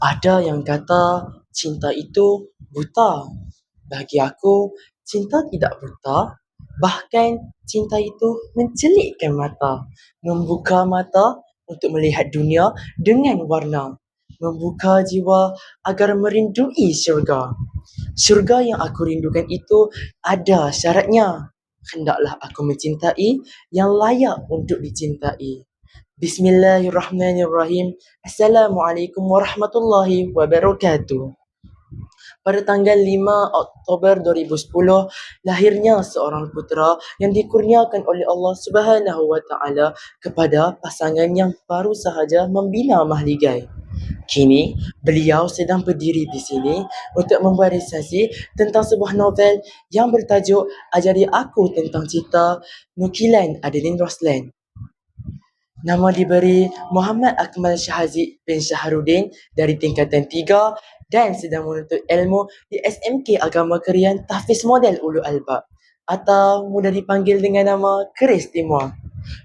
Ada yang kata cinta itu buta. Bagi aku, cinta tidak buta. Bahkan cinta itu mencelikkan mata, membuka mata untuk melihat dunia dengan warna, membuka jiwa agar merindui syurga. Syurga yang aku rindukan itu ada syaratnya. Hendaklah aku mencintai yang layak untuk dicintai. Bismillahirrahmanirrahim. Assalamualaikum warahmatullahi wabarakatuh. Pada tanggal 5 Oktober 2010, lahirnya seorang putera yang dikurniakan oleh Allah Subhanahu wa taala kepada pasangan yang baru sahaja membina mahligai. Kini, beliau sedang berdiri di sini untuk membuat resensi tentang sebuah novel yang bertajuk Ajari Aku Tentang Cinta Nukilan Adeline Roslan. Nama diberi Muhammad Akmal Syahaziq bin Syahrudin dari tingkatan 3 dan sedang menuntut ilmu di SMK Agama Kerian Tahfiz Model Ulu Albab atau mudah dipanggil dengan nama Keris Timur.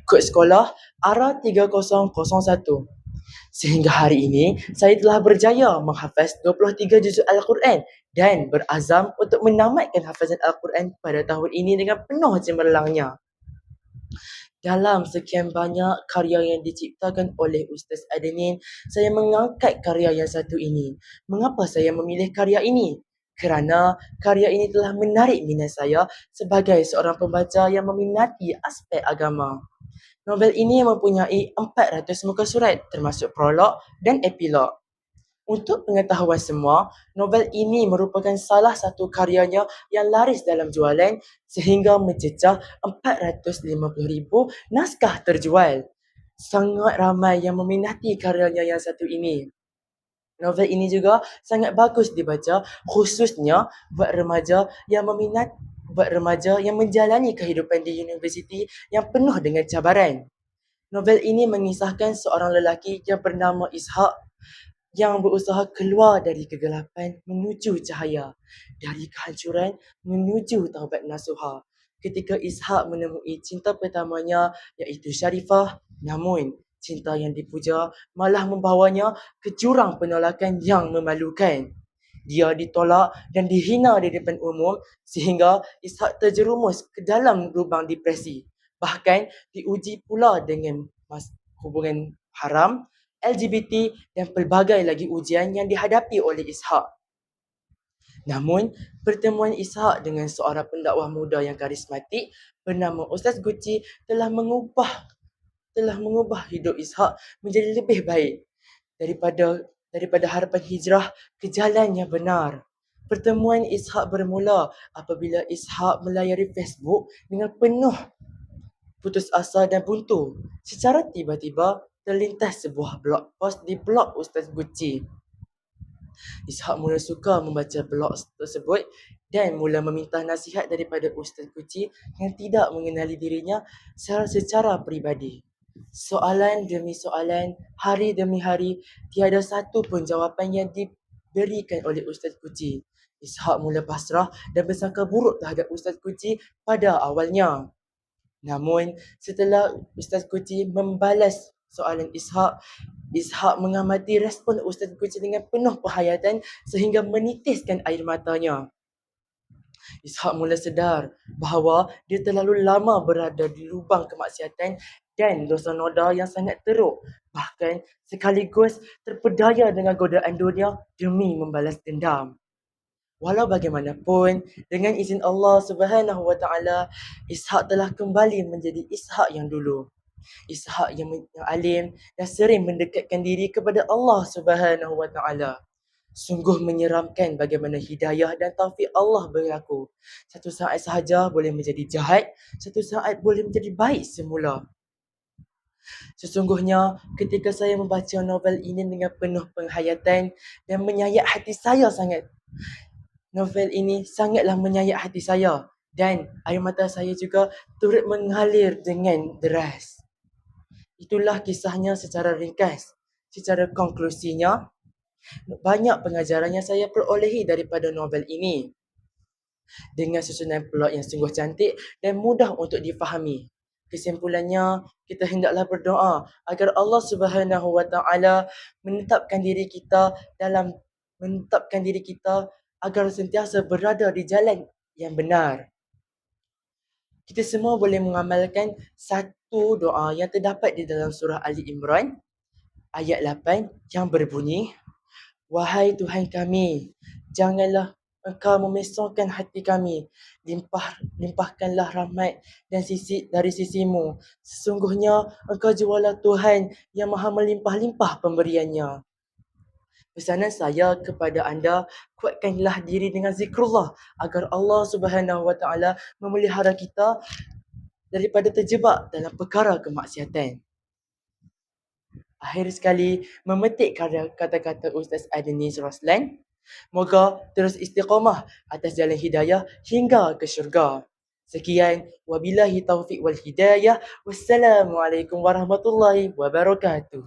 Kod sekolah ARA 3001. Sehingga hari ini, saya telah berjaya menghafaz 23 juzuk Al-Quran dan berazam untuk menamatkan hafazan Al-Quran pada tahun ini dengan penuh cemerlangnya. Dalam sekian banyak karya yang diciptakan oleh Ustaz Adenin, saya mengangkat karya yang satu ini. Mengapa saya memilih karya ini? Kerana karya ini telah menarik minat saya sebagai seorang pembaca yang meminati aspek agama. Novel ini mempunyai 400 muka surat termasuk prolog dan epilog. Untuk pengetahuan semua, novel ini merupakan salah satu karyanya yang laris dalam jualan sehingga mencecah 450,000 naskah terjual. Sangat ramai yang meminati karyanya yang satu ini. Novel ini juga sangat bagus dibaca khususnya buat remaja yang meminat buat remaja yang menjalani kehidupan di universiti yang penuh dengan cabaran. Novel ini mengisahkan seorang lelaki yang bernama Ishak yang berusaha keluar dari kegelapan menuju cahaya, dari kehancuran menuju taubat nasuha. Ketika Ishak menemui cinta pertamanya iaitu Sharifah, namun cinta yang dipuja malah membawanya ke jurang penolakan yang memalukan. Dia ditolak dan dihina di depan umum sehingga Ishak terjerumus ke dalam lubang depresi. Bahkan diuji pula dengan hubungan haram LGBT dan pelbagai lagi ujian yang dihadapi oleh Ishak. Namun, pertemuan Ishak dengan seorang pendakwah muda yang karismatik bernama Ustaz Gucci telah mengubah telah mengubah hidup Ishak menjadi lebih baik daripada daripada harapan hijrah ke jalan yang benar. Pertemuan Ishak bermula apabila Ishak melayari Facebook dengan penuh putus asa dan buntu. Secara tiba-tiba, terlintas sebuah blog post di blog Ustaz Gucci. Ishak mula suka membaca blog tersebut dan mula meminta nasihat daripada Ustaz Gucci yang tidak mengenali dirinya secara, secara peribadi. Soalan demi soalan, hari demi hari, tiada satu pun jawapan yang diberikan oleh Ustaz Gucci. Ishak mula pasrah dan bersangka buruk terhadap Ustaz Gucci pada awalnya. Namun, setelah Ustaz Gucci membalas soalan Ishak. Ishak mengamati respon Ustaz Gucci dengan penuh perhayatan sehingga menitiskan air matanya. Ishak mula sedar bahawa dia terlalu lama berada di lubang kemaksiatan dan dosa noda yang sangat teruk. Bahkan sekaligus terpedaya dengan godaan dunia demi membalas dendam. Walau bagaimanapun, dengan izin Allah Subhanahu Wa Taala, Ishak telah kembali menjadi Ishak yang dulu. Ishak yang, yang alim dan sering mendekatkan diri kepada Allah Subhanahu Wa Taala. Sungguh menyeramkan bagaimana hidayah dan taufik Allah berlaku. Satu saat sahaja boleh menjadi jahat, satu saat boleh menjadi baik semula. Sesungguhnya ketika saya membaca novel ini dengan penuh penghayatan dan menyayat hati saya sangat. Novel ini sangatlah menyayat hati saya dan air mata saya juga turut mengalir dengan deras. Itulah kisahnya secara ringkas. Secara konklusinya, banyak pengajaran yang saya perolehi daripada novel ini. Dengan susunan plot yang sungguh cantik dan mudah untuk difahami. Kesimpulannya, kita hendaklah berdoa agar Allah Subhanahu wa taala menetapkan diri kita dalam menetapkan diri kita agar sentiasa berada di jalan yang benar. Kita semua boleh mengamalkan satu doa yang terdapat di dalam surah Ali Imran ayat 8 yang berbunyi Wahai Tuhan kami, janganlah Engkau memesongkan hati kami. Limpah, limpahkanlah rahmat dan sisi dari sisimu. Sesungguhnya Engkau jualah Tuhan yang maha melimpah-limpah pemberiannya. Pesanan saya kepada anda, kuatkanlah diri dengan zikrullah agar Allah Subhanahu Wa Taala memelihara kita daripada terjebak dalam perkara kemaksiatan. Akhir sekali, memetik kata-kata Ustaz Adenis Roslan. Moga terus istiqamah atas jalan hidayah hingga ke syurga. Sekian, wabillahi taufiq wal hidayah. Wassalamualaikum warahmatullahi wabarakatuh.